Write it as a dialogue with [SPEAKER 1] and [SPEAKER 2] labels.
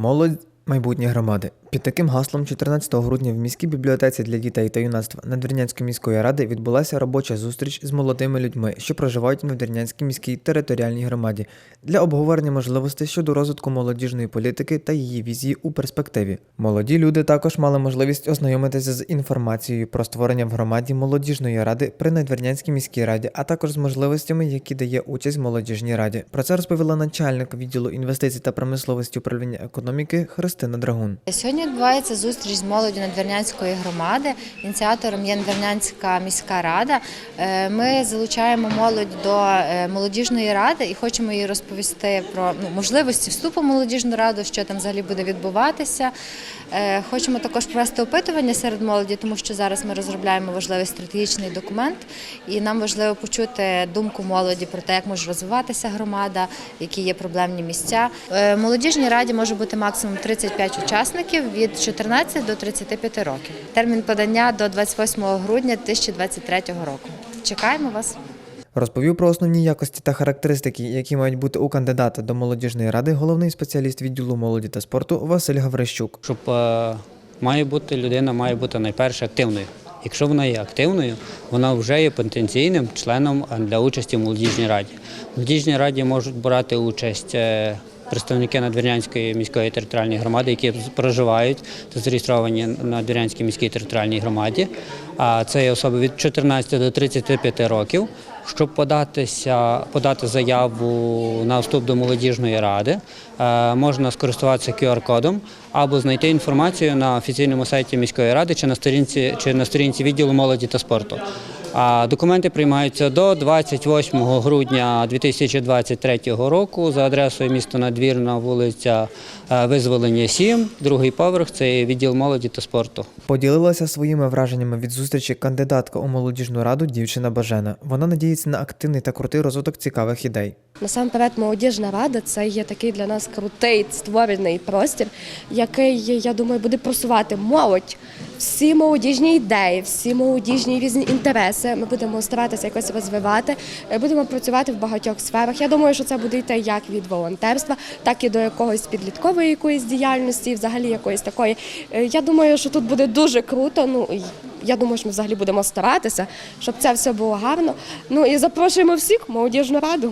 [SPEAKER 1] Молодь майбутнє громади. Під таким гаслом 14 грудня в міській бібліотеці для дітей та юнацтва Надвірнянської міської ради відбулася робоча зустріч з молодими людьми, що проживають в Надвірнянській міській територіальній громаді, для обговорення можливостей щодо розвитку молодіжної політики та її візії у перспективі. Молоді люди також мали можливість ознайомитися з інформацією про створення в громаді молодіжної ради при Надвірнянській міській раді, а також з можливостями, які дає участь в молодіжній раді. Про це розповіла начальник відділу інвестицій та промисловості управління економіки Христина Драгун.
[SPEAKER 2] Сьогодні відбувається зустріч з молоддю Надвірнянської громади. Ініціатором є Надвірнянська міська рада. Е, Ми залучаємо молодь до е, молодіжної ради і хочемо їй розповісти про ну, можливості вступу в молодіжну раду, що там взагалі буде відбуватися. Е, Хочемо також провести опитування серед молоді, тому що зараз ми розробляємо важливий стратегічний документ, і нам важливо почути думку молоді про те, як може розвиватися громада, які є проблемні місця. В молодіжній раді може бути максимум 35 учасників від 14 до 35 років. Термін подання до 28 грудня 2023 року. Чекаємо вас.
[SPEAKER 1] Розповів про основні якості та характеристики, які мають бути у кандидата до молодіжної ради, головний спеціаліст відділу молоді та спорту Василь Гаврищук.
[SPEAKER 3] щоб е, має бути людина, має бути найперше активною. Якщо вона є активною, вона вже є потенційним членом для участі в молодіжній раді. В молодіжній раді можуть брати участь е, представники Надвірнянської міської територіальної громади, які проживають та зареєстровані на Надвірнянській міській територіальній громаді. А це є особи від 14 до 35 років. Щоб податися, подати заяву на вступ до молодіжної ради, е, можна скористуватися QR-кодом або знайти інформацію на офіційному сайті міської ради чи на сторінці чи на сторінці відділу молоді та спорту. А документи приймаються до 28 грудня 2023 року за адресою міста Надвірна, вулиця е, Визволення 7, другий поверх. Це відділ молоді та спорту.
[SPEAKER 1] Поділилася своїми враженнями від зустрічі кандидатка у молодіжну раду дівчина Бажена. Вона надіється на активний та крутий розвиток цікавих ідей.
[SPEAKER 4] Насамперед, молодіжна рада це є такий для нас крутий створений простір, який, я думаю, буде просувати молодь. Всі молодіжні ідеї, всі молодіжні різні інтереси. Ми будемо старатися якось розвивати, е, будемо працювати в багатьох сферах. Я думаю, що це буде йти як від волонтерства, так і до якогось підліткової якоїсь діяльності, взагалі якоїсь такої. Е, Я думаю, що тут буде дуже круто. Ну я думаю, що ми взагалі будемо старатися, щоб це все було гарно. Ну і запрошуємо всіх молодіжну раду.